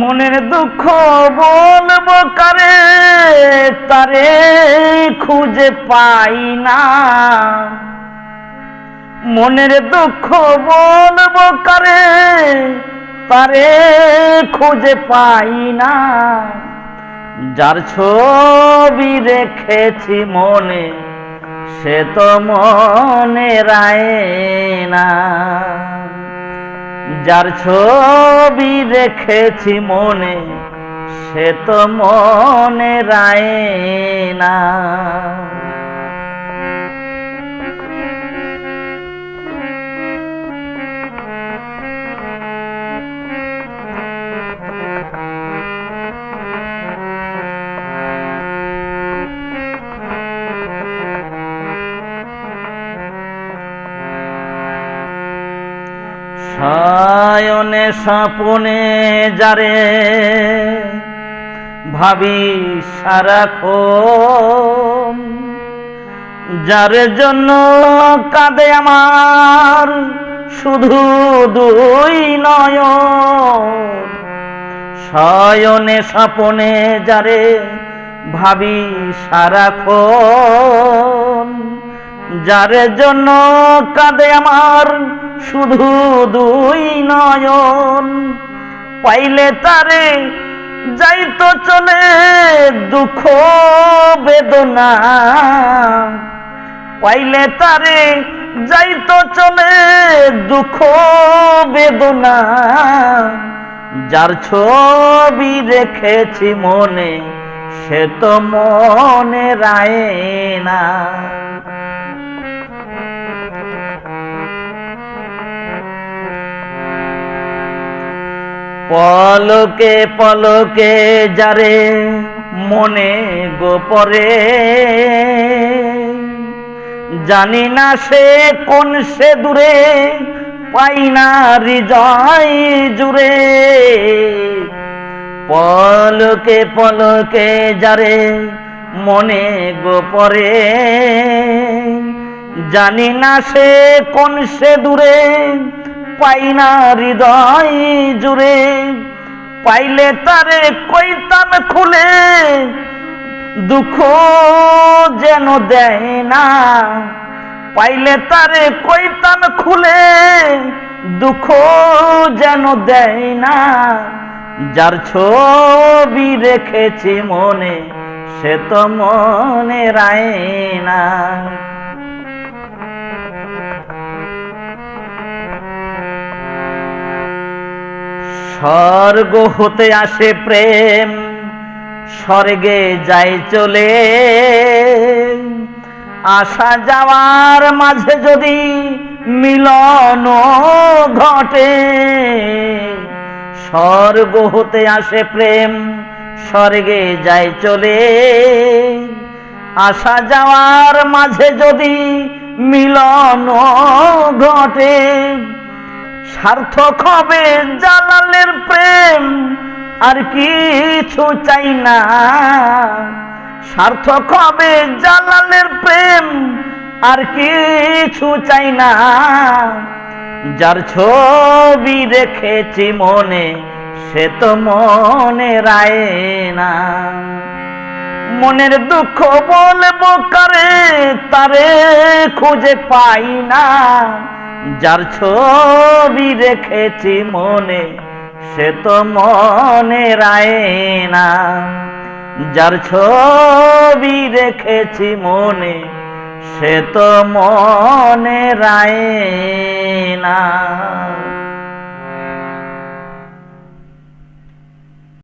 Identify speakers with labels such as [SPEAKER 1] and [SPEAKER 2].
[SPEAKER 1] মনের দুঃখ বলব কারে তারে খুঁজে পাই না। মনের দুঃখ বলব কারে তারে খুঁজে পাই না। যার ছবি রেখেছি মনে, সে তো মনে রায় না। যার ছবি রেখেছি মনে সে তো মনে রায় না। সায়নে স্বপনে যারে ভাবি সারা সারাক্ষণ, যার জন্য কাঁদে আমার শুধু দুই নয় শয়নে স্বপনে যারে ভাবি সারাক্ষণ, যার জন্য কাঁদে আমার শুধু দুই নয়ন, পাইলে তারে যাইতো চলে দুঃখ, বেদনা। পাইলে তারে যাইতো চলে দুঃখ, বেদনা। যার ছবি রেখেছি মনে, সে তো মনে রায় না। পলকে পলকে যারে মনে গোপরে। জানি না সে কোন সে দূরে, পাই না হৃদয় জুড়ে। পলকে পলকে যারে মনে গোপরে। জানি না সে কোন সে দূরে পাই না হৃদয় জুড়ে। পাইলে তারে কইতাম খুলে, দুঃখ যেন দেয় না। পাইলে তারে কইতাম খুলে, দুঃখ যেন দেয় না। যার ছবি রেখেছি মনে, সে তো মনে রায় না। স্বর্গ হতে আসে প্রেম, স্বর্গে যাই চলে। আসা যাওয়ার মাঝে যদি মিলন ঘটে, স্বর্গ হতে আসে প্রেম, স্বর্গে যাই চলে। আসা যাওয়ার মাঝে যদি মিলন ঘটে সার্থক হবে জালালের প্রেম, আর কিছু চাই না। সার্থক হবে জালালের প্রেম, আর কিছু চাই না। যার ছবি রেখেছি মনে, সে তো মনে রায় না। মনের দুঃখ বলব কারে, তারে খুঁজে পাই না। যার ছবি রেখেছি মনে, সে তো মনে রায় না। যার ছবি রেখেছি মনে, সে তো মনে রায় না।